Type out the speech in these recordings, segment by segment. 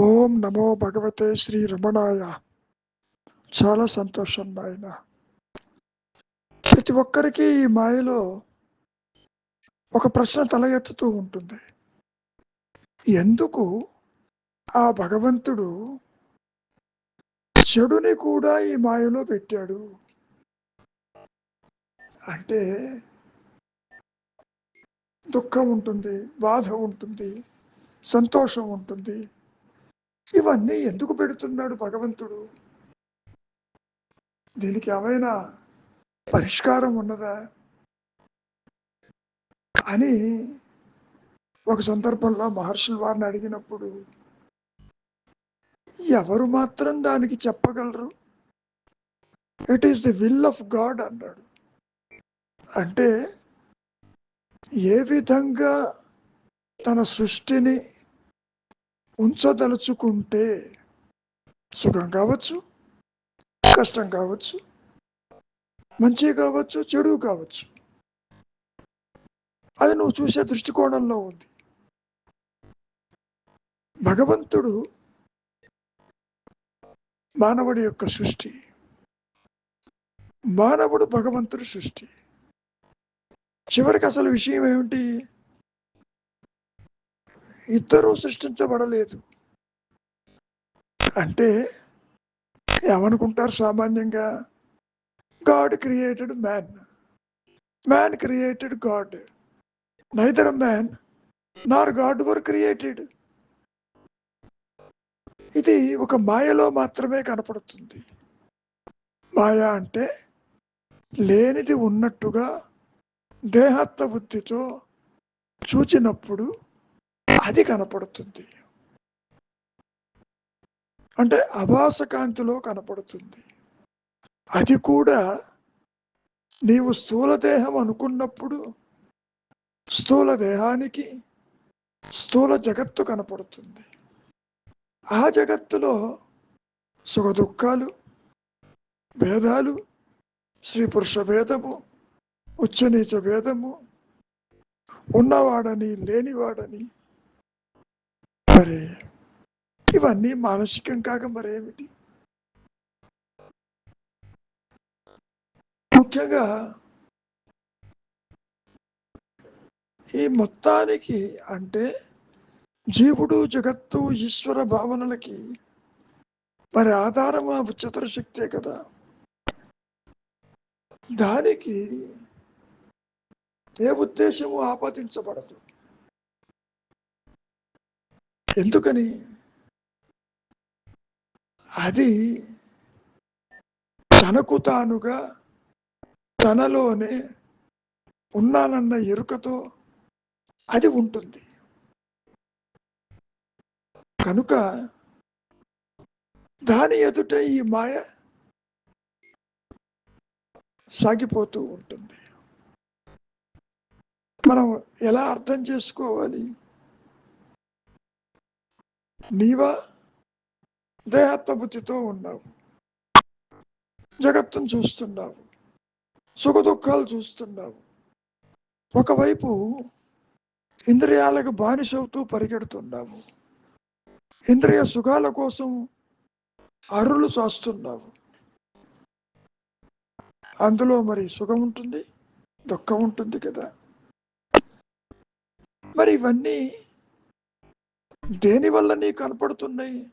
ఓం నమో భగవతే శ్రీ రమణాయ. చాలా సంతోషం నాయన. ప్రతి ఒక్కరికి ఈ మాయలో ఒక ప్రశ్న తల ఎత్తుతూ ఉంటుంది. ఎందుకు ఆ భగవంతుడు చెడుని కూడా ఈ మాయలో పెట్టాడు? అంటే దుఃఖం ఉంటుంది బాధ ఉంటుంది సంతోషం ఉంటుంది. ఇవన్నీ ఎందుకు పెడుతున్నాడు భగవంతుడు? దీనికి ఏమైనా పరిష్కారం ఉన్నదా? అని ఒక సందర్భంలో మహర్షులు వారిని అడిగినప్పుడు ఎవరు మాత్రం దానికి చెప్పగలరు? It is the will of God అన్నాడు. అంటే ఏ విధంగా తన సృష్టిని ఉంచదలుచుకుంటే సుఖం కావచ్చు కష్టం కావచ్చు మంచి కావచ్చు చెడు కావచ్చు. అది నువ్వు చూసే దృష్టికోణంలో ఉంది. భగవంతుడు మానవుడి యొక్క సృష్టి. మానవుడు భగవంతుడు సృష్టి. చివరికి అసలు విషయం ఏమిటి? ఇద్దరూ సృష్టించబడలేదు. అంటే ఏమనుకుంటారు సామాన్యంగా? God created man man created God neither man nor God were created ఇది ఒక మాయలో మాత్రమే కనపడుతుంది. మాయ అంటే లేనిది ఉన్నట్టుగా దేహత్వ బుద్ధితో చూచినప్పుడు అది కనపడుతుంది. అంటే అభాస కాంతిలో కనపడుతుంది. అది కూడా నీవు స్థూల దేహం అనుకున్నప్పుడు స్థూల దేహానికి స్థూల జగత్తు కనపడుతుంది. ఆ జగత్తులో సుఖ దుఃఖాలు భేదాలు స్త్రీ పురుష భేదము ఉచ్చనీచ భేదము ఉన్నవాడని లేనివాడని మరి? ఇవన్నీ మానసికం కాక మరేమిటి? ముఖ్యంగా ఈ మొత్తానికి అంటే జీవుడు జగత్తు ఈశ్వర భావనలకి మరి ఆధారం ఆ ఉచ్చతర శక్తే కదా? దానికి ఏ ఉద్దేశము ఆపాదించబడదు. ఎందుకని? అది తనకు తానుగా తనలోనే ఉన్నానన్న ఎరుకతో అది ఉంటుంది. కనుక దాని ఎదుట ఈ మాయ సాగిపోతూ ఉంటుంది. మనం ఎలా అర్థం చేసుకోవాలి? నీవా దేహాత్మబుద్ధితో ఉన్నావు. జగత్తును చూస్తున్నావు. సుఖ దుఃఖాలు చూస్తున్నావు. ఒకవైపు ఇంద్రియాలకు బానిసవుతూ పరిగెడుతున్నావు. ఇంద్రియ సుఖాల కోసం అరులు చాస్తున్నావు అందులో మరి సుఖం ఉంటుంది దుఃఖం ఉంటుంది కదా. మరి ఇవన్నీ దేని వల్ల కనపడుతున్నాయి?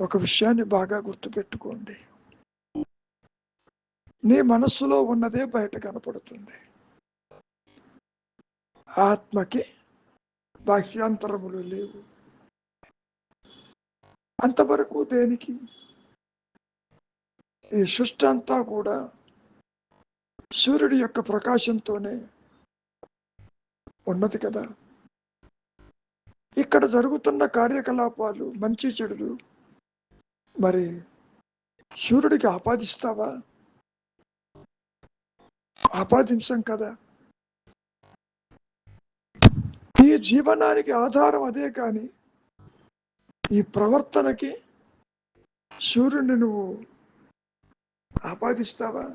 ఒక విషయాన్ని బాగా గుర్తుపెట్టుకోండి. నీ మనస్సులో ఉన్నదే బయట కనపడుతుంది. ఆత్మకి బాహ్యాంతరములు లేవు. అంతవరకు దేనికి? ఈ సృష్టి అంతా కూడా సూర్యుడి యొక్క ప్రకాశంతోనే ఉన్నది కదా? ఇక్కడ జరుగుతున్న కార్యకలాపాలు మంచి చెడులు మరి సూర్యుడికి ఆపాదిస్తావా? ఆపాదించం కదా. ఈ జీవనానికి ఆధారం అదే కానీ ఈ ప్రవర్తనకి సూర్యుడిని నువ్వు ఆపాదిస్తావా?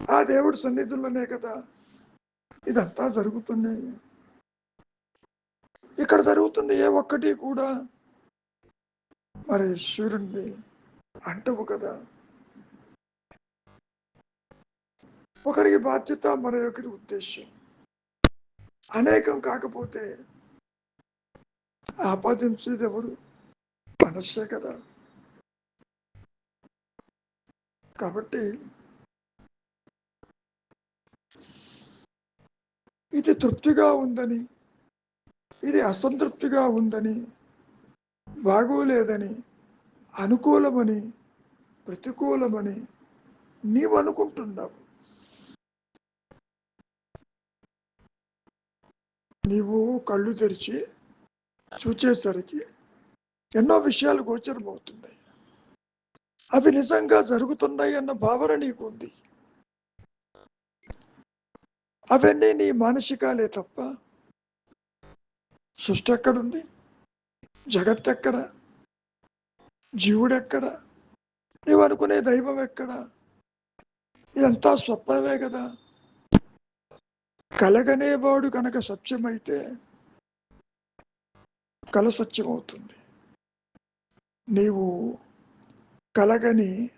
ఆ దేవుడి సన్నిధుల్లోనే కదా ఇదంతా జరుగుతున్నాయి. ఇక్కడ జరుగుతుంది ఏ ఒక్కటి కూడా. మరి సూర్యుడిని అంటవు కదా. ఒకరికి బాధ్యత మరొకరి ఉద్దేశం. అనేకం కాకపోతే ఆపాదించేది ఎవరు? మనస్సే కదా. కాబట్టి ఇది తృప్తిగా ఉందని ఇది అసంతృప్తిగా ఉందని బాగోలేదని అనుకూలమని ప్రతికూలమని నీవు అనుకుంటున్నావు. నీవు కళ్ళు తెరిచి చూచేసరికి ఎన్నో విషయాలు గోచరమవుతున్నాయి. అవి నిజంగా జరుగుతున్నాయి అన్న భావన నీకు ఉంది అవన్నీ నీ మానసికాలే తప్ప సృష్టి ఎక్కడుంది? జగత్ ఎక్కడ? జీవుడెక్కడ? నీవు అనుకునే దైవం ఎక్కడ? ఇదంతా స్వప్నమే కదా? కలగనేవాడు కనుక సత్యమైతే కల సత్యమవుతుంది. నీవు కలగని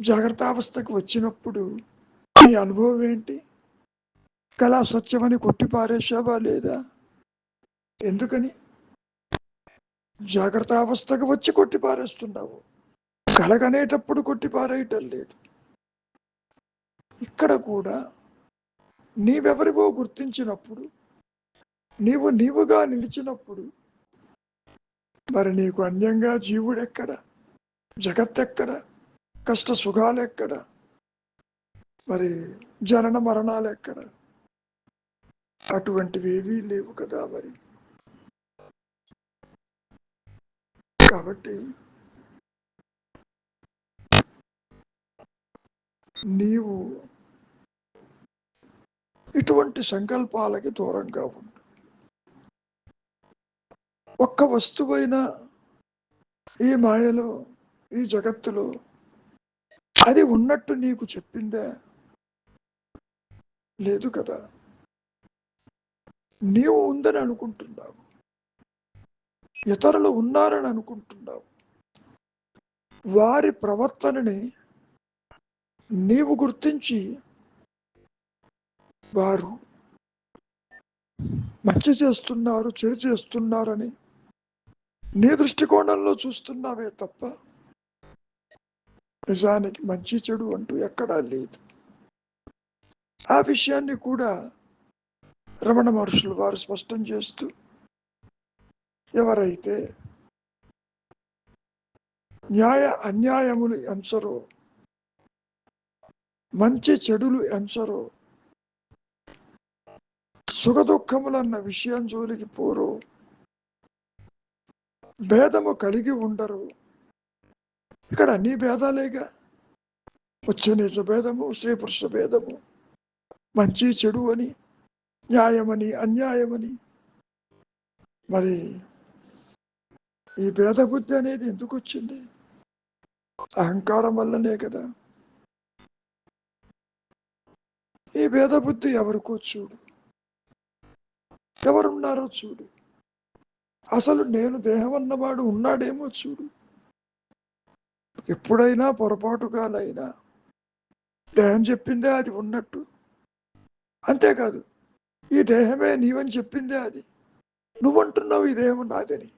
జాగ్రత్తావస్థకు వచ్చినప్పుడు నీ అనుభవం ఏంటి? కళా సత్యమని కొట్టిపారేసావా లేదా? ఎందుకని? జాగ్రత్త అవస్థకు వచ్చి కొట్టిపారేస్తున్నావు కలగనేటప్పుడు కొట్టిపారేయటం లేదు. ఇక్కడ కూడా నీవెవరివో గుర్తించినప్పుడు నీవు నీవుగా నిలిచినప్పుడు మరి నీకు అన్యంగా జీవుడెక్కడ? జగత్తెక్కడ? కష్ట సుఖాలెక్కడ మరి జనన మరణాలు ఎక్కడ అటువంటివి ఏవీ లేవు కదా మరి. కాబట్టి నీవు ఇటువంటి సంకల్పాలకి దూరంగా ఉండు. ఒక్క వస్తువైనా ఈ మాయలో ఈ జగత్తులో అది ఉన్నట్టు నీకు చెప్పిందే? లేదు కదా. నీవు ఉందని అనుకుంటున్నావు. ఇతరులు ఉన్నారని అనుకుంటున్నావు. వారి ప్రవర్తనని నీవు గుర్తించి వారు మంచి చేస్తున్నారు చెడు చేస్తున్నారని నీ దృష్టికోణంలో చూస్తున్నావే తప్ప నిజానికి మంచి చెడు అంటూ ఎక్కడా లేదు. ఆ విషయాన్ని కూడా రమణ మహర్షులు వారు స్పష్టం చేస్తూ ఎవరైతే న్యాయ అన్యాయములు ఎంచరో మంచి చెడులు ఎంచరో సుఖదుఖములన్న విషయం జోలికి పోరు భేదము కలిగి ఉండరు ఇక్కడ అన్ని భేదాలేగా? ఉచ్చనీచ భేదము స్త్రీ పురుష భేదము మంచి చెడు అని న్యాయమని అన్యాయమని మరి ఈ భేద బుద్ధి అనేది ఎందుకు వచ్చింది అహంకారం వల్లనే కదా. ఈ భేద బుద్ధి ఎవరికో చూడు. ఎవరున్నారో చూడు. అసలు నేను దేహం అన్నవాడు ఉన్నాడేమో చూడు. ఎప్పుడైనా పొరపాటుగానైనా దేహం చెప్పిందే అది ఉన్నట్టు. అంతేకాదు ఈ దేహమే నీవని చెప్పిందే అది. నువ్వంటున్నావు ఈ దేహం నాదని.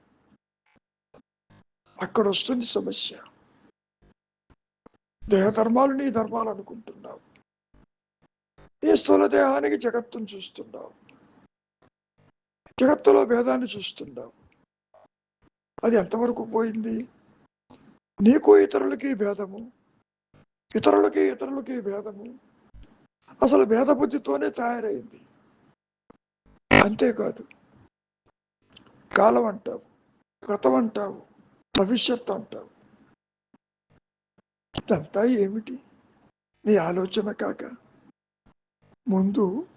అక్కడ వస్తుంది సమస్య. దేహధర్మాలు నీ ధర్మాలు అనుకుంటున్నావు. నీ స్థూల దేహానికి జగత్తును చూస్తున్నావు. జగత్తులో భేదాన్ని చూస్తున్నావు. అది ఎంతవరకు పోయింది? నీకు ఇతరులకి భేదము. ఇతరులకి ఇతరులకి భేదము. అసలు భేద బుద్ధితోనే తయారైంది. అంతేకాదు కాలం అంటావు గతం అంటావు భవిష్యత్తు అంటావు. ఇదంతా ఏమిటి? నీ ఆలోచన కాక. ముందు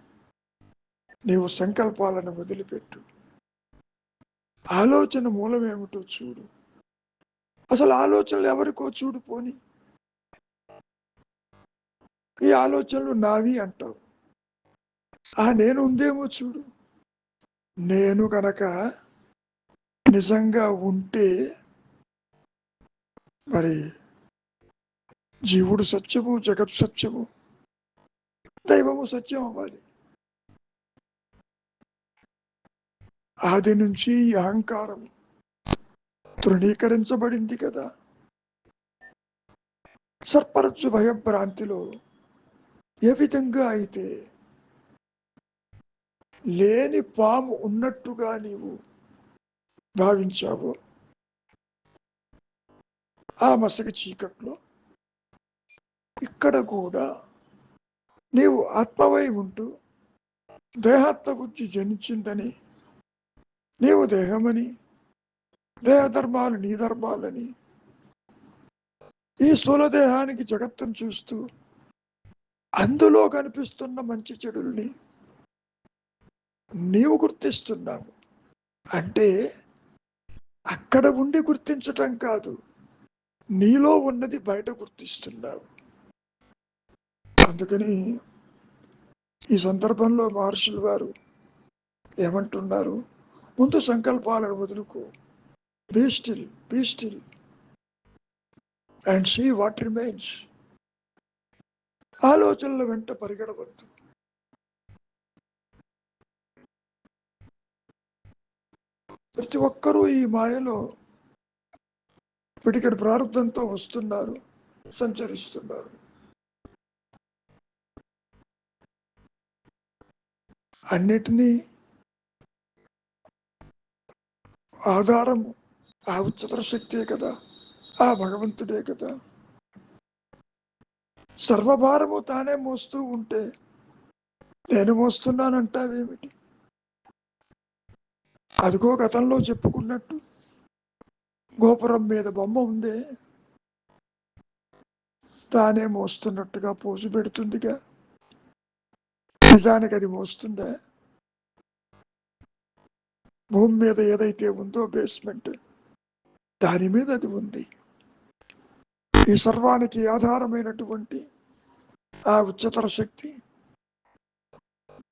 నీవు సంకల్పాలను వదిలిపెట్టు. ఆలోచన మూలం ఏమిటో చూడు. అసలు ఆలోచనలు ఎవరికో చూడు పోని. ఈ ఆలోచనలు నావి అంటావు. ఆ నేను ఉందేమో చూడు. నేను కనుక నిజంగా ఉంటే మరి జీవుడు సత్యము జగత్ సత్యము దైవము సత్యం అవ్వాలి ఆది నుంచి ఈ అహంకారం తృణీకరించబడింది కదా. సర్పరచ్చు భయభ్రాంతిలో ఏ విధంగా అయితే లేని పాము ఉన్నట్టుగా నీవు భావించావు ఆ మసక చీకట్లో ఇక్కడ కూడా నీవు ఆత్మవై ఉంటూ దేహాత్మ గురించి జనించిందని నీవు దేహమని దేహధర్మాలు నీ ధర్మాలని ఈ స్థూల దేహానికి జగత్తును చూస్తూ అందులో కనిపిస్తున్న మంచి చెడుల్ని నీవు గుర్తిస్తున్నావు. అంటే అక్కడ ఉండి గుర్తించటం కాదు. నీలో ఉన్నది బయట గుర్తిస్తున్నావు. అందుకని ఈ సందర్భంలో మహర్షులు వారు ఏమంటున్నారు? ముందు సంకల్పాలను వదులుకో. Be still be still and see what remains ఆలోచనల వెంట పరిగెడవద్దు ప్రతి ఒక్కరూ ఈ మాయలో పిడికడి ప్రారంభంతో వస్తున్నారు సంచరిస్తున్నారు. అన్నిటినీ ఆధారము ఆ ఉచ్చతర శక్తే కదా ఆ భగవంతుడే కదా. సర్వభారము తానే మోస్తూ ఉంటే నేను మోస్తున్నానంటావేమిటి? అదిగో గతంలో చెప్పుకున్నట్టు గోపురం మీద బొమ్మ ఉంది. తానే మోస్తున్నట్టుగా పోజు పెడుతుందిగా. నిజానికి అది మోస్తుందా? భూమి మీద ఏదైతే ఉందో బేస్మెంట్ దాని మీద అది ఉంది. ఈ సర్వానికి ఆధారమైనటువంటి ఆ ఉచ్చతర శక్తి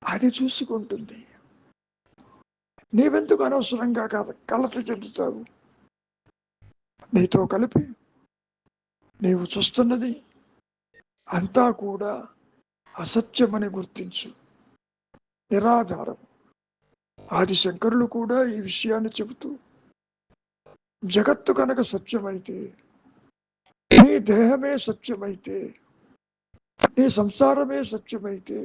అది చూసుకుంటుంది. నీవెందుకు అనవసరంగా కల కలత చెందుతావు? నీతో కలిపి నీవు చూస్తున్నది అంతా కూడా అసత్యమని గుర్తించు. నిరాధారం. ఆది శంకరులు కూడా ఈ విషయాన్ని చెబుతూ జగత్తు కనుక సత్యమైతే నీ దేహమే సత్యమైతే నీ సంసారమే సత్యమైతే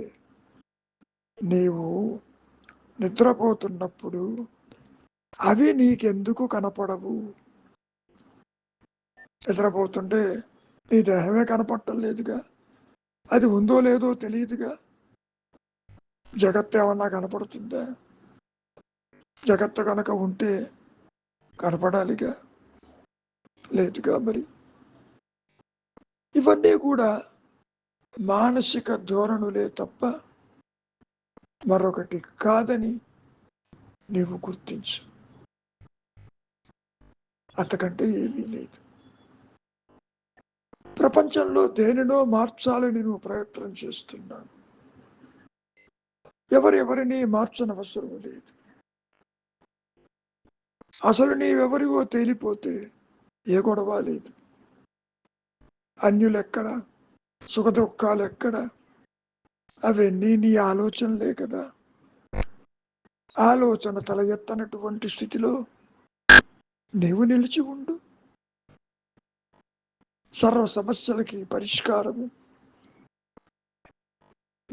నీవు నిద్రపోతున్నప్పుడు అవి నీకెందుకు కనపడవు? నిద్రపోతుంటే నీ దేహమే కనపడటం లేదుగా. అది ఉందో లేదో తెలియదుగా. జగత్తు ఏమన్నా కనపడుతుందా? జగత్తు కనుక ఉంటే కనపడాలిగా. లేదుగా మరి. ఇవన్నీ కూడా మానసిక ధోరణులే తప్ప మరొకటి కాదని నీవు గుర్తించు. అంతకంటే ఏమీ లేదు. ప్రపంచంలో దేనినో మార్చాలని నువ్వు ప్రయత్నం చేస్తున్నాను. ఎవరెవరిని మార్చనవసరం లేదు. అసలు నీవెవరివో తేలిపోతే ఏ గొడవ లేదు. అన్యులెక్కడ? సుఖదుఃఖాలు ఎక్కడ అవన్నీ నీ ఆలోచనలే కదా. ఆలోచన తల ఎత్తనటువంటి స్థితిలో నీవు నిలిచి ఉండు. సర్వ సమస్యలకి పరిష్కారము.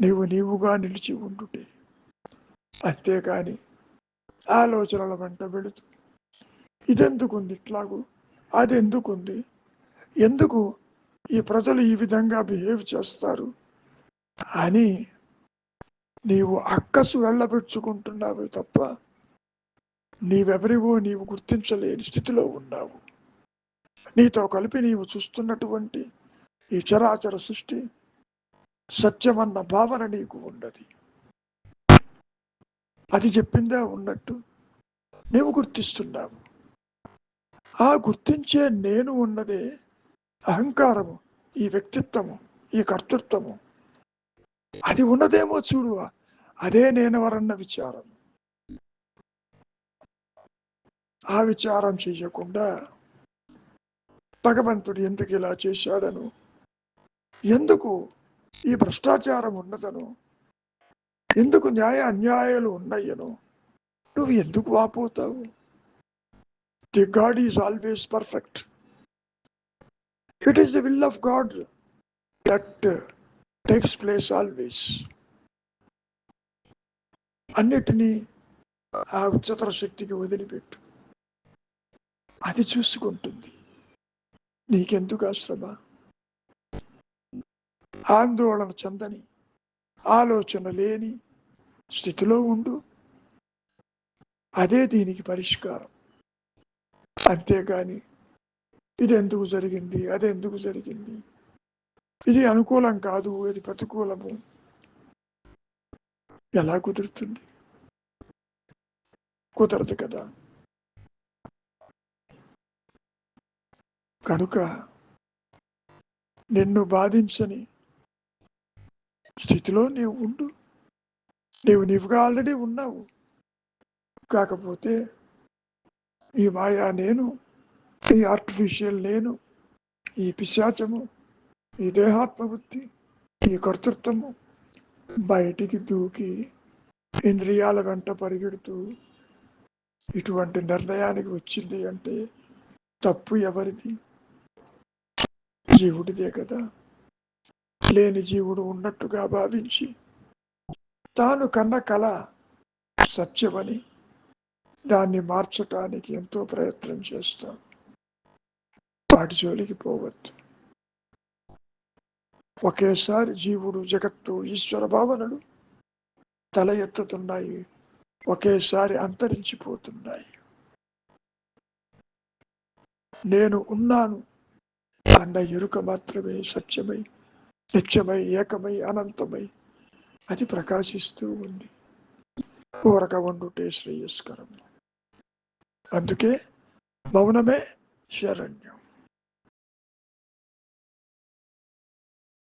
నీవు నీవుగా నిలిచి ఉండుటే. అంతేకాని ఆలోచనల వెంట వెళుతూ. ఇదెందుకుంది ఇట్లాగూ? అది ఎందుకుంది ఎందుకు ఈ ప్రజలు ఈ విధంగా బిహేవ్ చేస్తారు? అని నీవు అక్కసు వెళ్ళబెచ్చుకుంటున్నావు తప్ప నీవెవరివో నీవు గుర్తించలేని స్థితిలో ఉన్నావు. నీతో కలిపి నీవు చూస్తున్నటువంటి ఈ చరాచర సృష్టి సత్యమన్న భావన నీకు ఉన్నది. అది చెప్పిందా ఉన్నట్టు నీవు గుర్తిస్తున్నావు. ఆ గుర్తించే నేను ఉన్నదే అహంకారము ఈ వ్యక్తిత్వము ఈ కర్తృత్వము. అది ఉన్నదేమో చూడు అదే నేనెవరన్న విచారం ఆ విచారం చేయకుండా భగవంతుడు ఎందుకు ఇలా చేశాడను? ఎందుకు ఈ భ్రష్టాచారం ఉన్నదను? ఎందుకు న్యాయ అన్యాయాలు ఉన్నాయను నువ్వు ఎందుకు వాపోతావు? The God is always perfect it is the will of God that takes place always అన్నిటినీ ఆ ఉచ్చతర శక్తికి వదిలిపెట్టు. అది చూసుకుంటుంది. నీకెందుకు ఆ శ్రమ ఆందోళన చెందని ఆలోచన లేని స్థితిలో ఉండు. అదే దీనికి పరిష్కారం. అంతేగాని ఇది ఎందుకు జరిగింది? అది ఎందుకు జరిగింది? ఇది అనుకూలం కాదు ఇది ప్రతికూలము. ఎలా కుదురుతుంది? కుదరదు కదా. కనుక నిన్ను బాధించని స్థితిలో నీవు ఉండు. నీవు నీవుగా ఆల్రెడీ ఉన్నావు. కాకపోతే ఈ మాయా నేను ఈ ఆర్టిఫిషియల్ నేను ఈ పిశాచము ఈ దేహాత్మబుద్ధి ఈ కర్తృత్వము బయటికి దూకి ఇంద్రియాల వెంట పరిగెడుతూ ఇటువంటి నిర్ణయానికి వచ్చింది అంటే తప్పు ఎవరిది? జీవుడిదే కదా. లేని జీవుడు ఉన్నట్టుగా భావించి తాను కన్న కళ సత్యమని దాన్ని మార్చటానికి ఎంతో ప్రయత్నం చేస్తాం. వాటి జోలికి పోవద్దు. ఒకేసారి జీవుడు జగత్తు ఈశ్వర భావనలు తల ఎత్తుతున్నాయి. ఒకేసారి అంతరించిపోతున్నాయి. నేను ఉన్నాను. తండ ఎరుక మాత్రమే సత్యమై నిత్యమై ఏకమై అనంతమై అది ప్రకాశిస్తూ ఉంది. ఊరక వండుటే శ్రేయస్కరం అందుకే మౌనమే శరణ్యం.